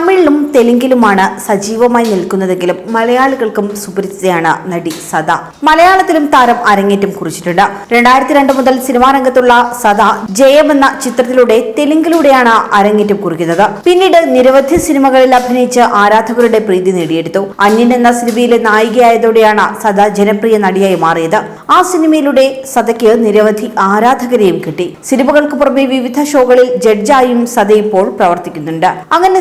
തമിഴിലും തെലുങ്കിലുമാണ് സജീവമായി നിൽക്കുന്നതെങ്കിലും മലയാളികൾക്കും സുപരിചിതയാണ് നടി സദ. മലയാളത്തിലും താരം അരങ്ങേറ്റം കുറിച്ചിട്ടുണ്ട്. രണ്ടായിരത്തി രണ്ട് മുതൽ സിനിമാ രംഗത്തുള്ള സദ ജയം എന്ന ചിത്രത്തിലൂടെ തെലുങ്കിലൂടെയാണ് അരങ്ങേറ്റം കുറിക്കുന്നത്. പിന്നീട് നിരവധി സിനിമകളിൽ അഭിനയിച്ച് ആരാധകരുടെ പ്രീതി നേടിയെടുത്തു. അന്യൻ എന്ന സിനിമയിലെ നായികയായതോടെയാണ് സദ ജനപ്രിയ നടിയായി മാറിയത്. ആ സിനിമയിലൂടെ സദയ്ക്ക് നിരവധി ആരാധകരെയും കിട്ടി. സിനിമകൾക്ക് പുറമെ വിവിധ ഷോകളിൽ ജഡ്ജായും സദ ഇപ്പോൾ പ്രവർത്തിക്കുന്നുണ്ട്. അങ്ങനെ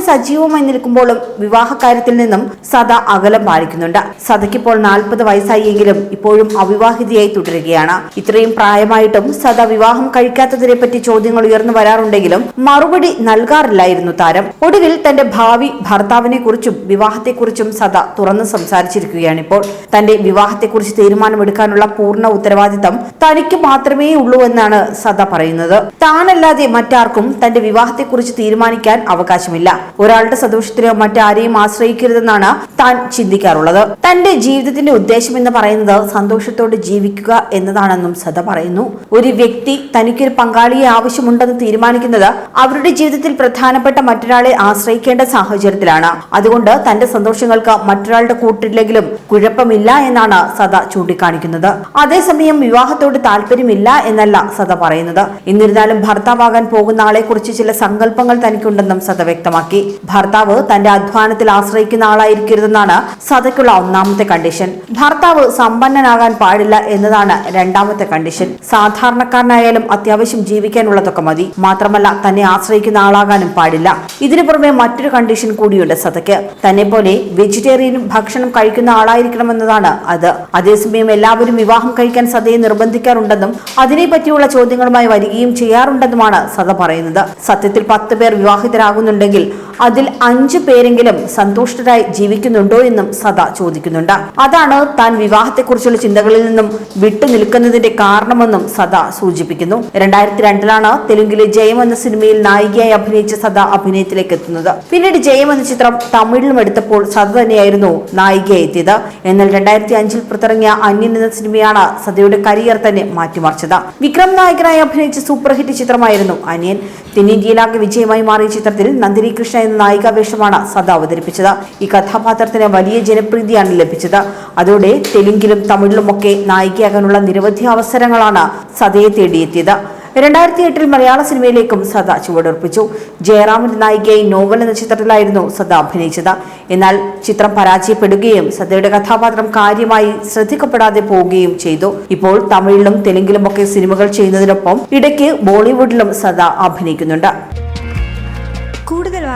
സജീവമായി നിൽക്കുമ്പോഴും വിവാഹകാര്യത്തിൽ നിന്നും സദ അകലം പാലിക്കുന്നുണ്ട്. സദയ്ക്കിപ്പോൾ നാൽപ്പത് വയസ്സായെങ്കിലും ഇപ്പോഴും അവിവാഹിതയായി തുടരുകയാണ്. ഇത്രയും പ്രായമായിട്ടും സദ വിവാഹം കഴിക്കാത്തതിനെ പറ്റി ചോദ്യങ്ങൾ ഉയർന്നു വരാറുണ്ടെങ്കിലും മറുപടി നൽകാറില്ലായിരുന്നു താരം. ഒടുവിൽ തന്റെ ഭാവി ഭർത്താവിനെ കുറിച്ചും വിവാഹത്തെക്കുറിച്ചും സദ തുറന്നു സംസാരിച്ചിരിക്കുകയാണ് ഇപ്പോൾ തന്റെ വിവാഹത്തെക്കുറിച്ച് തീരുമാനമെടുക്കാനുള്ള പൂർണ ഉത്തരവാദിത്തം തനിക്ക് മാത്രമേ ഉള്ളൂ എന്നാണ് സദ പറയുന്നത്. താനല്ലാതെ മറ്റാർക്കും തന്റെ വിവാഹത്തെക്കുറിച്ച് തീരുമാനിക്കാൻ അവകാശമില്ല. ഒരാളുടെ സന്തോഷത്തിനോ മറ്റാരെയും ആശ്രയിക്കരുതെന്നാണ് താൻ ചിന്തിക്കാറുള്ളത്. തന്റെ ജീവിതത്തിന്റെ ഉദ്ദേശം എന്ന് പറയുന്നത് സന്തോഷത്തോടെ ജീവിക്കുക എന്നതാണെന്നും സദ പറയുന്നു. ഒരു വ്യക്തി തനിക്കൊരു പങ്കാളിയെ ആവശ്യമുണ്ടെന്ന് തീരുമാനിക്കുന്നത് അവരുടെ ജീവിതത്തിൽ പ്രധാനപ്പെട്ട മറ്റൊരാളെ ആശ്രയിക്കേണ്ട സാഹചര്യത്തിലാണ്. അതുകൊണ്ട് തന്റെ സന്തോഷങ്ങൾക്ക് മറ്റൊരാളുടെ കൂട്ടില്ലെങ്കിലും കുഴപ്പമില്ല എന്നാണ് സദ ചൂണ്ടിക്കാണിക്കുന്നത്. അതേസമയം വിവാഹത്തോട് താല്പര്യമില്ല എന്നല്ല സദ പറയുന്നത്. എന്നിരുന്നാലും ഭർത്താവാകാൻ പോകുന്ന ആളെക്കുറിച്ച് ചില സങ്കല്പങ്ങൾ തനിക്കുണ്ടെന്നും സദ വ്യക്തമാക്കി. ഭർത്താവ് തന്റെ അധ്വാനത്തിൽ ആശ്രയിക്കുന്ന ആളായിരിക്കരുതെന്നാണ് സദയ്ക്കുള്ള ഒന്നാമത്തെ കണ്ടീഷൻ ഭർത്താവ് സമ്പന്നനാകാൻ പാടില്ല എന്നതാണ് രണ്ടാമത്തെ കണ്ടീഷൻ സാധാരണക്കാരനായാലും അത്യാവശ്യം ജീവിക്കാനുള്ളതൊക്കെ മതി. മാത്രമല്ല തന്നെ ആശ്രയിക്കുന്ന ആളാകാനും പാടില്ല. ഇതിനു പുറമെ മറ്റൊരു കണ്ടീഷൻ കൂടിയുണ്ട് സതയ്ക്ക് തന്നെ പോലെ വെജിറ്റേറിയനും ഭക്ഷണം കഴിക്കുന്ന ആളായിരിക്കണമെന്നതാണ് അത്. അതേസമയം എല്ലാവരും വിവാഹം കഴിക്കാൻ സദയെ നിർബന്ധിക്കാറുണ്ടെന്നും അതിനെ പറ്റിയുള്ള ചോദ്യങ്ങളുമായി വരികയും ചെയ്യാറുണ്ടെന്നുമാണ് സത പറയുന്നത്. സത്യത്തിൽ പത്ത് പേർ വിവാഹിതരാകുന്നുണ്ടെങ്കിൽ അതിൽ അഞ്ചു പേരെങ്കിലും സന്തുഷ്ടരായി ജീവിക്കുന്നുണ്ടോ എന്നും സദ ചോദിക്കുന്നുണ്ട്. അതാണ് താൻ വിവാഹത്തെക്കുറിച്ചുള്ള ചിന്തകളിൽ നിന്നും വിട്ടു നിൽക്കുന്നതിന്റെ കാരണമെന്നും സദ സൂചിപ്പിക്കുന്നു. രണ്ടായിരത്തി രണ്ടിലാണ് തെലുങ്കിലെ ജയം എന്ന സിനിമയിൽ നായികയായി അഭിനയിച്ച സദ അഭിനയത്തിലേക്ക് എത്തുന്നത്. പിന്നീട് ജയം എന്ന ചിത്രം തമിഴിലും എടുത്തപ്പോൾ സദ തന്നെയായിരുന്നു നായികയായി എത്തിയത്. എന്നാൽ രണ്ടായിരത്തി അഞ്ചിൽ പുറത്തിറങ്ങിയ അന്യൻ എന്ന സിനിമയാണ് സദയുടെ കരിയർ തന്നെ മാറ്റിമറിച്ചത്. വിക്രം നായകനായി അഭിനയിച്ച സൂപ്പർ ഹിറ്റ് ചിത്രമായിരുന്നു അനിയൻ. തെന്നിന്ത്യയിലാകെ വിജയമായി മാറിയ ചിത്രത്തിൽ നന്ദിനി കൃഷ്ണ എന്ന നായികാവേഷമാണ് സദ അവതരിപ്പിച്ചത്. ഈ കഥാപാത്രത്തിന് വലിയ ജനപ്രീതിയാണ് ലഭിച്ചത്. അതോടെ തെലുങ്കിലും തമിഴിലുമൊക്കെ നായികയാകാനുള്ള നിരവധി അവസരങ്ങളാണ് സദയെ തേടിയെത്തിയത്. രണ്ടായിരത്തി എട്ടിൽ മലയാള സിനിമയിലേക്കും സദ ചുവടുറപ്പിച്ചു ജയറാമിന്റെ നായികയായി നോവൽ എന്ന ചിത്രത്തിലായിരുന്നു സദ അഭിനയിച്ചത്. എന്നാൽ ചിത്രം പരാജയപ്പെടുകയും സദയുടെ കഥാപാത്രം കാര്യമായി ശ്രദ്ധിക്കപ്പെടാതെ പോവുകയും ചെയ്തു. ഇപ്പോൾ തമിഴിലും തെലുങ്കിലും ഒക്കെ സിനിമകൾ ചെയ്യുന്നതിനൊപ്പം ഇടയ്ക്ക് ബോളിവുഡിലും സദ അഭിനയിക്കുന്നുണ്ട്.